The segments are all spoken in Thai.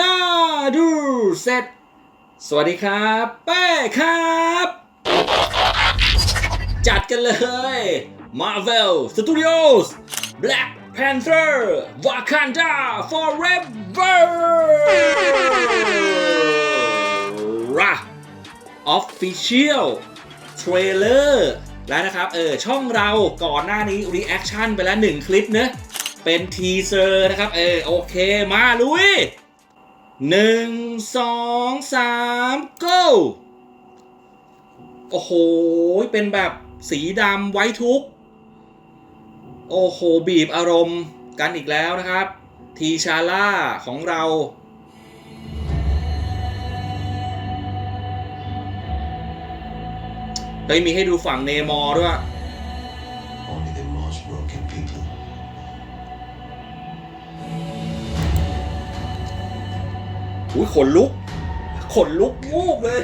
น่าดูเสร็จ สวัสดีครับเป้ครับ จัดกันเลย Marvel Studios Black Panther Wakanda Forever ระ Official Trailer แล้วนะครับเออช่องเราก่อนหน้านี้ Reaction ไปแล้วหนึ่งคลิปเนอะเป็นทีเซอร์นะครับ เออ โอเคมาลุย หนึ่งสองสาม go โอ้โห เป็นแบบสีดำไว้ทุก โอ้โห บีบอารมณ์กันอีกแล้วนะครับ ทีชาร่าของเราเฮ้ยมีให้ดูฝั่งเนมอร์ด้วย อุ้ยขนลุก ขนลุกมูกเลย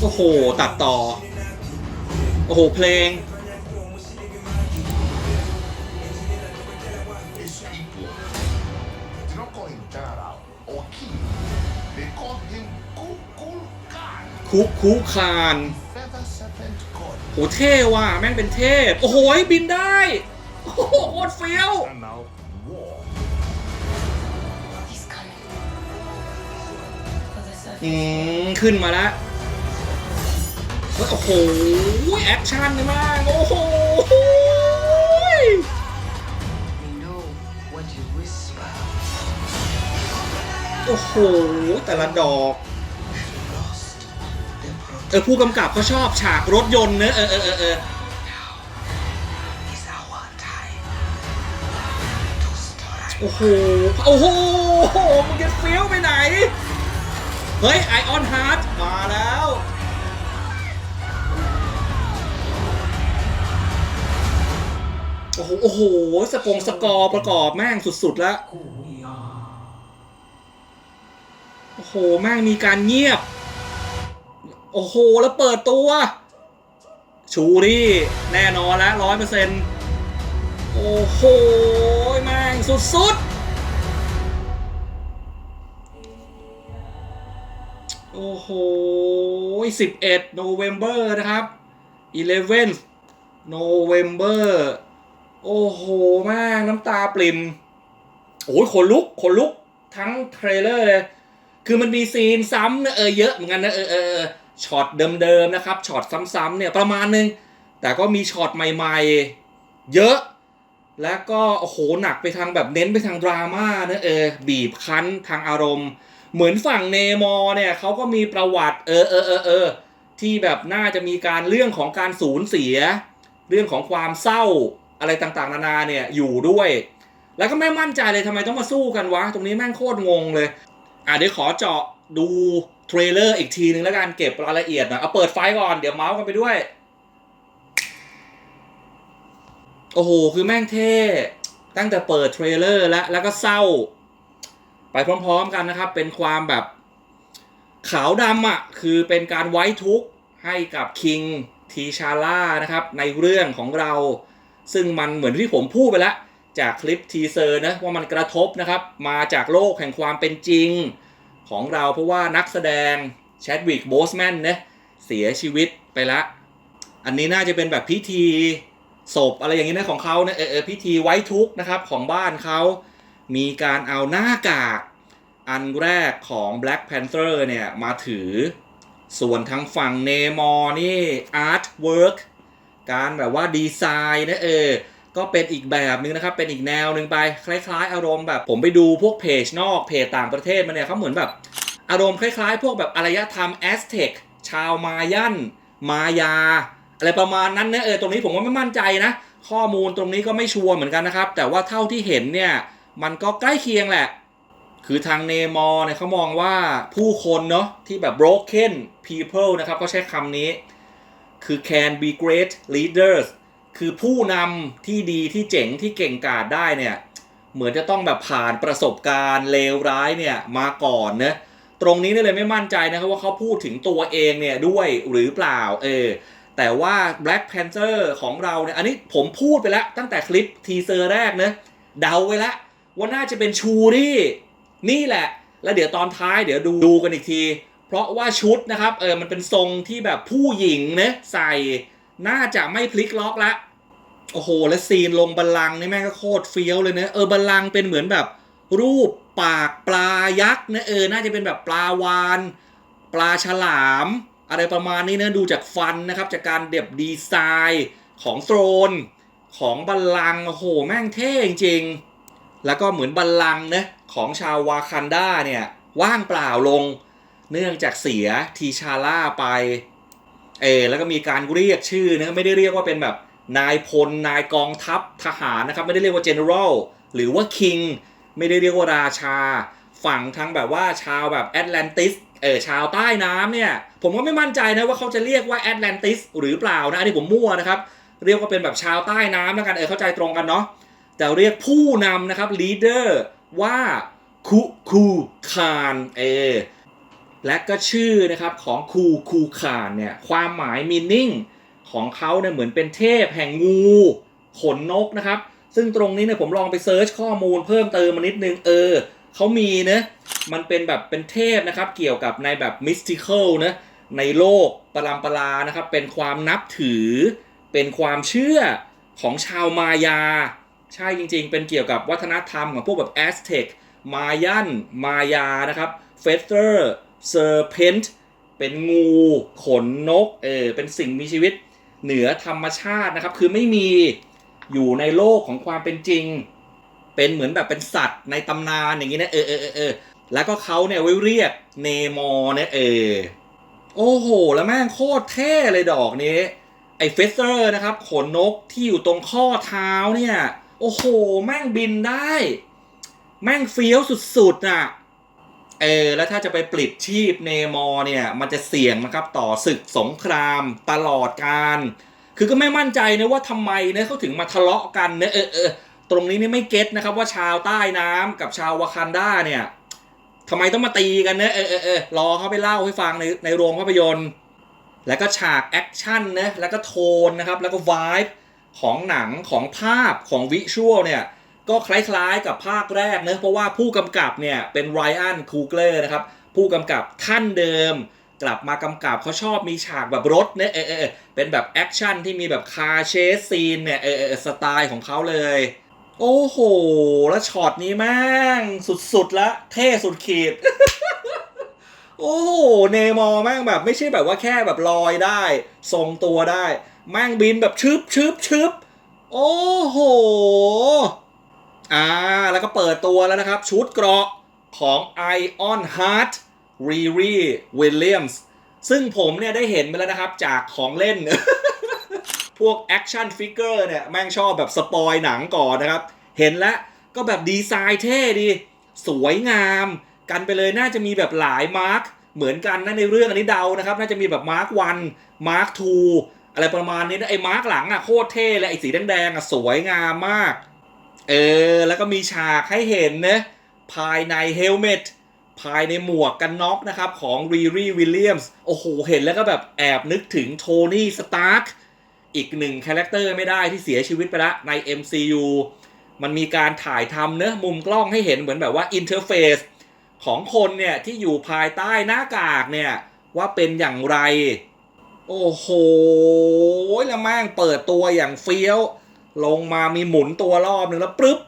โอ้โห ตัดต่อ โอ้โห เพลง คุกคุกคาน โหเท่ว่ะแม่งเป็นเทพ โอ้โหบินได้ โอ้โหโคตรเฟี้ยว And now, war. He's coming. For the อื surface. มขึ้นมาแล้วเฮ้ยโอ้โหแอคชั่นมากโอ้โห We know what you whisper. โอ้โห แต่ละดอก เออผู้กำกับเขาชอบฉากรถยนต์เนอะเออเออเออเออโอ้โห โอ้โห มึงจะเฟี้ยวไปไหน เฮ้ยไอออนฮาร์ดมาแล้ว โอ้โห โอ้โห สกงสกอร์ประกอบแม่งสุดๆแล้ว โอ้โห แม่งมีการเงียบ โอ้โห แล้วเปิดตัว ชูรี่แน่นอนแล้วร้อยเปอร์เซ็นต์โอ้โหแม่งสุดๆ โอ้โห11 November นะครับ11 November โอ้โหแม่งน้ำตาปริม โอ้ยขนลุกขนลุกทั้งเทรลเลอร์เลย คือมันมีซีนซ้ำนะเออเยอะเหมือนกันนะเออเออเออช็อตเดิมๆนะครับช็อตซ้ำๆเนี่ยประมาณนึง แต่ก็มีช็อตใหม่ๆ เยอะ แล้วก็โอ้โหหนักไปทางแบบเน้นไปทางดราม่านะเออบีบคั้นทางอารมณ์ เหมือนฝั่งเนมอเนี่ยเขาก็มีประวัติเออเออเออเออที่แบบน่าจะมีการเรื่องของการสูญเสีย เรื่องของความเศร้าอะไรต่างๆ นานาเนี่ยอยู่ด้วย แล้วก็ไม่มั่นใจเลยทำไมต้องมาสู้กันวะ ตรงนี้แม่งโคตรงงเลย อะเดี๋ยวขอเจาะดูเทรลเลอร์อีกทีนึงแล้วกันเก็บรายละเอียดหน่อยเอาเปิดไฟก่อนเดี๋ยวเมาส์กันไปด้วย โอ้โห คือแม่งเท่ ตั้งแต่เปิดเทรลเลอร์แล้วแล้วก็เศร้า ไปพร้อมๆกันนะครับ เป็นความแบบขาวดำอะ คือเป็นการไว้ทุกข์ให้กับคิงทีชาร่านะครับ ในเรื่องของเรา ซึ่งมันเหมือนที่ผมพูดไปแล้ว จากคลิปทีเซอร์นะว่ามันกระทบนะครับ มาจากโลกแห่งความเป็นจริงของเราเพราะว่านักแสดงแชดวิกโบสแมนเนะเสียชีวิตไปละ อันนี้น่าจะเป็นแบบพิธีศพอะไรอย่างนี้นะของเขาเนะเออเออพิธีไว้ทุกข์นะครับของบ้านเขา มีการเอาหน้ากากอันแรกของ Black Panther เนี่ยมาถือ ส่วนทางฝั่งเนมอนี่อาร์ตเวิร์กการแบบว่าดีไซน์นะเออ ก็เป็นอีกแบบนึงนะครับ เป็นอีกแนวหนึ่งไป คล้าย ๆ อารมณ์แบบ ผมไปดูพวกเพจนอกเพจต่างประเทศมาเนี่ยเขาเหมือนแบบ อารมณ์คล้ายๆ พวกแบบอารยธรรมแอสเท็กชาวมายันมายา อะไรประมาณนั้นเนะเออตรงนี้ผมก็ไม่มั่นใจนะ ข้อมูลตรงนี้ก็ไม่ชัวร์เหมือนกันนะครับ แต่ว่าเท่าที่เห็นเนี่ยมันก็ใกล้เคียงแหละ คือทางเนมอร์เนี่ยเขามองว่าผู้คนเนาะที่แบบ broken people นะครับเขาใช้คำนี้ คือ can be great leaders คือผู้นำที่ดีที่เจ๋งที่เก่งกาจได้เนี่ย เหมือนจะต้องแบบผ่านประสบการณ์เลวร้ายเนี่ยมาก่อนเนะตรงนี้เนี่ยเลยไม่มั่นใจนะครับว่าเขาพูดถึงตัวเองเนี่ยด้วยหรือเปล่าเออแต่ว่า Black Panther ของเราเนี่ยอันนี้ผมพูดไปแล้วตั้งแต่คลิปทีเซอร์แรกเนะเดาไว้แล้วว่าน่าจะเป็นชูรี่นี่แหละ แล้วเดี๋ยวตอนท้ายเดี๋ยวดูดูกันอีกที เพราะว่าชุดนะครับเออมันเป็นทรงที่แบบผู้หญิงเนะใส่ น่าจะไม่พลิกล็อกละ โอ้โห แล้วซีนลงบัลลังนี่แม่งก็โคตรเฟี้ยวเลยเนะเออบัลลังเป็นเหมือนแบบ รูปปากปลายักษ์นะเออ น่าจะเป็นแบบปลาวาน ปลาฉลาม อะไรประมาณนี้เนะดูจากฟันนะครับ จากการเด็บดีไซน์ของโทรนของบัลลังโอ้โหแม่งเท่จริงๆแล้วก็เหมือนบัลลังก์นะของชาววากันดาเนี่ย ว่างเปล่าลง เนื่องจากเสียทีชาร่าไป เออแล้วก็มีการเรียกชื่อนะไม่ได้เรียกว่าเป็นแบบนายพลนายกองทัพทหารนะครับ ไม่ได้เรียกว่า general หรือว่า king ไม่ได้เรียกว่าราชา ฝั่งทั้งแบบว่าชาวแบบแอตแลนติสเออชาวใต้น้ำเนี่ย ผมก็ไม่มั่นใจนะว่าเขาจะเรียกว่าแอตแลนติสหรือเปล่านะอันนี้ผมมั่วนะครับ เรียกว่าเป็นแบบชาวใต้น้ำแล้วกันเออเข้าใจตรงกันเนาะแต่เรียกผู้นำนะครับ leader ว่าคุคูคานเออ และก็ชื่อนะครับของคูคูคานเนี่ยความหมายมีนิ่งของเขาเนี่ยเหมือนเป็นเทพแห่งงูขนนกนะครับ ซึ่งตรงนี้เนี่ยผมลองไปเซิร์ชข้อมูลเพิ่มเติมมานิดนึงเออเขามีเนะมันเป็นแบบเป็นเทพนะครับ เกี่ยวกับในแบบมิสติเคอลนะในโลกปรามปรานะครับ เป็นความนับถือ เป็นความเชื่อของชาวมายา ใช่จริงๆ เป็นเกี่ยวกับวัฒนธรรมของพวกแบบแอสเท็กมายันมายานะครับเฟสเตอร์ เซอร์เพนต์เป็นงูขนนกเออเป็นสิ่งมีชีวิตเหนือธรรมชาตินะครับ คือไม่มีอยู่ในโลกของความเป็นจริง เป็นเหมือนแบบเป็นสัตว์ในตำนานอย่างนี้นะเออเออเออเออแล้วก็เขาเนี่ยไว้เรียกเนมอร์เนี่ยเออโอ้โห แล้วแม่งโคตรเท่เลยดอกนี้ ไอ้เฟสเตอร์นะครับ ขนนกที่อยู่ตรงข้อเท้าเนี่ย โอ้โห แม่งบินได้ แม่งเฟี้ยวสุดๆน่ะ เออแล้วถ้าจะไปปลิดชีพเนมอเนี่ยมันจะเสี่ยงนะครับต่อศึกสงครามตลอดการ คือก็ไม่มั่นใจนะว่าทำไมเนี่ยเขาถึงมาทะเลาะกันเนี่ยเออเออตรงนี้นี่ไม่เก็ตนะครับว่าชาวใต้น้ำกับชาววากันดาเนี่ยทำไมต้องมาตีกันเนี่ยเออเออเออรอเขาไปเล่าให้ฟังในในโรงภาพยนตร์ แล้วก็ฉากแอคชั่นนะแล้วก็โทนนะครับแล้วก็วายของหนังของภาพของวิชวลเนี่ย ก็คล้ายๆกับภาคแรกเนะเพราะว่าผู้กำกับเนี่ยเป็นไรอันคูเกอร์นะครับผู้กำกับท่านเดิม กลับมากำกับเขาชอบมีฉากแบบรถเนี่ยเออเออเป็นแบบแอคชั่นที่มีแบบคาเชสซีนเนี่ยเออเออสไตล์ของเขาเลย โอ้โห แล้วช็อตนี้แม่งสุดๆละเท่สุดขีด โอ้โห เนมอร์แม่งแบบไม่ใช่แบบว่าแค่แบบลอยได้ ทรงตัวได้แม่งบินแบบชึบชึบชึบโอ้โห อ่าแล้วก็เปิดตัวแล้วนะครับ ชุดเกราะของ Ion Heart Riri Williams ซึ่งผมเนี่ยได้เห็นไปแล้วนะครับจากของเล่น พวกแอคชั่นฟิกเกอร์เนี่ย แม่งชอบแบบสปอยหนังก่อนนะครับ เห็นแล้วก็แบบดีไซน์เท่ดี สวยงาม กันไปเลยน่าจะมีแบบหลายมาร์คเหมือนกันนะในเรื่องอันนี้เดานะครับ น่าจะมีแบบมาร์ควันมาร์คทูอะไรประมาณนี้นะไอ้มาร์คหลังอะโคตรเท่เลยไอ้สีแดงๆอะสวยงามมาก เออ แล้วก็มีฉากให้เห็นนะภายในเฮลเมตภายในหมวกกันน็อกนะครับของรีรีวิลเลียมส์โอ้โห เห็นแล้วก็แบบแอบนึกถึงโทนี่สตาร์กอีกหนึ่งคาแรคเตอร์ไม่ได้ที่เสียชีวิตไปล้วใน MCU มันมีการถ่ายทำเนอะมุมกล้องให้เห็นเหมือนแบบว่าอินเทอร์เฟซของคนเนี่ย ที่อยู่ภายใต้หน้ากากเนี่ย ว่าเป็นอย่างไร โอ้โห แล้วแม่งเปิดตัวอย่างเฟี้ยว ลงมามีหมุนตัวรอบหนึ่งแล้วปึ๊บ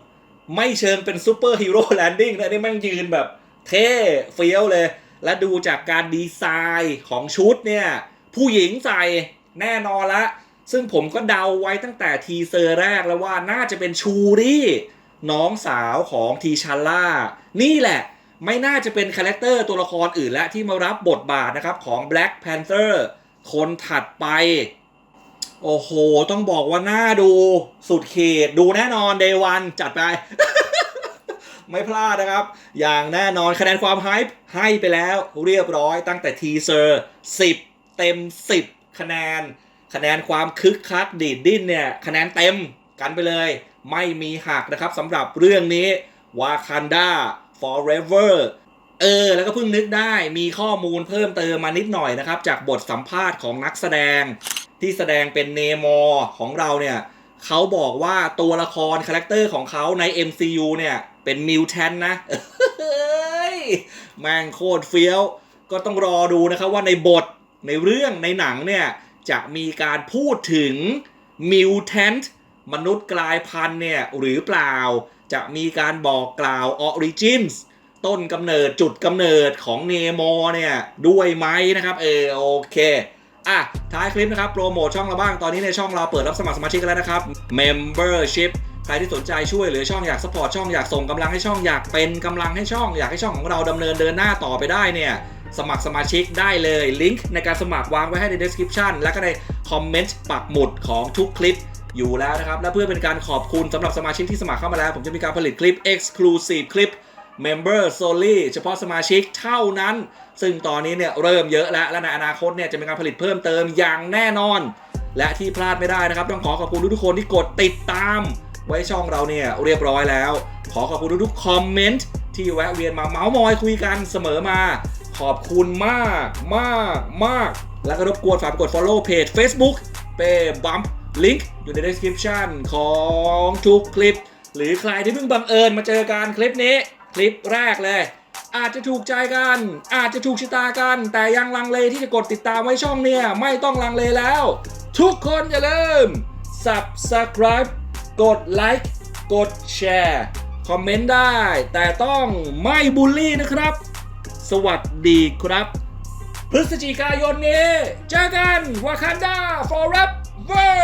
ไม่เชิงเป็นซูเปอร์ฮีโร่แลนดิ้งนะนี่แม่งยืนแบบเท่เฟี้ยวเลย และดูจากการดีไซน์ของชุดเนี่ย ผู้หญิงใส่แน่นอนละ ซึ่งผมก็เดาไว้ตั้งแต่ทีเซอร์แรกแล้วว่าน่าจะเป็นชูรี่น้องสาวของทีชาร่า นี่แหละไม่น่าจะเป็นคาแรคเตอร์ตัวละครอื่นและที่มารับบทบาทนะครับของ Black Panther คนถัดไป โอ้โห ต้องบอกว่าน่าดูสุดเขตดูแน่นอน Day วันจัดไป ไม่พลาดนะครับ อย่างแน่นอนคะแนนความไฮป์ให้ไปแล้วเรียบร้อยตั้งแต่ทีเซอร์ 10 เต็ม 10 คะแนน คะแนนความคึกคักดีดดิ้นเนี่ย คะแนนเต็มกันไปเลย ไม่มีหักนะครับสำหรับเรื่องนี้ Wakanda Forever เออ แล้วก็เพิ่งนึกได้มีข้อมูลเพิ่มเติมมานิดหน่อยนะครับ จากบทสัมภาษณ์ของนักแสดง ที่แสดงเป็นเนมอร์ของเราเนี่ยเขาบอกว่าตัวละครคาแรคเตอร์ของเขาใน MCU เนี่ยเป็นมิวแทนนะเฮ้ยแม่งโคตรเฟี้ยว ก็ต้องรอดูนะครับว่าในบทในเรื่องในหนังเนี่ยจะมีการพูดถึงมิวแทนมนุษย์กลายพันธุ์เนี่ยหรือเปล่า จะมีการบอกกล่าวออริจินส์ต้นกำเนิดจุดกำเนิดของเนโมเนี่ยด้วยไหมนะครับ เออโอเค อะท้ายคลิปนะครับโปรโมทช่องเราบ้างตอนนี้ในช่องเราเปิดรับสมัครสมาชิกกันแล้วนะครับ Membership ใครที่สนใจช่วยเหลือช่องอยากสปอร์ตช่องอยากส่งกำลังให้ช่องอยากเป็นกำลังให้ช่อง อยากให้ช่องของเราดำเนินเดินหน้าต่อไปได้เนี่ยสมัครสมาชิกได้เลยลิงก์ในการสมัครวางไว้ให้ใน description และก็ในคอมเมนต์ปักหมุดของทุกคลิปอยู่แล้วนะครับ และเพื่อเป็นการขอบคุณสำหรับสมาชิกที่สมัครเข้ามาแล้ว ผมจะมีการผลิตคลิป exclusive คลิป Member Solely เฉพาะสมาชิกเท่านั้น ซึ่งตอนนี้เนี่ยเริ่มเยอะแล้ว และในอนาคตเนี่ยจะมีการผลิตเพิ่มเติมอย่างแน่นอน และที่พลาดไม่ได้นะครับ ต้องขอขอบคุณทุกคนที่กดติดตาม ไว้ช่องเราเนี่ยเรียบร้อยแล้ว ขอขอบคุณทุกๆคอมเมนต์ที่แวะเวียนมาเมาส์มอยคุยกันเสมอมา ขอบคุณมากมากมาก แล้วก็รบกวนฝากกด follow เพจ Facebook เป้บัมลิงก์อยู่ใน description ของทุกคลิป หรือใครที่เพิ่งบังเอิญมาเจอกันคลิปนี้ คลิปแรกเลย อาจจะถูกใจกัน อาจจะถูกชะตากัน แต่ยังลังเลที่จะกดติดตามไว้ช่องเนี่ย ไม่ต้องลังเลแล้ว ทุกคนอย่าลืม subscribe กดไลค์กดแชร์คอมเมนต์ได้ แต่ต้องไม่บูลลี่นะครับ สวัสดีครับ พฤศจิกายนนี้ เจอกันวากันดา forever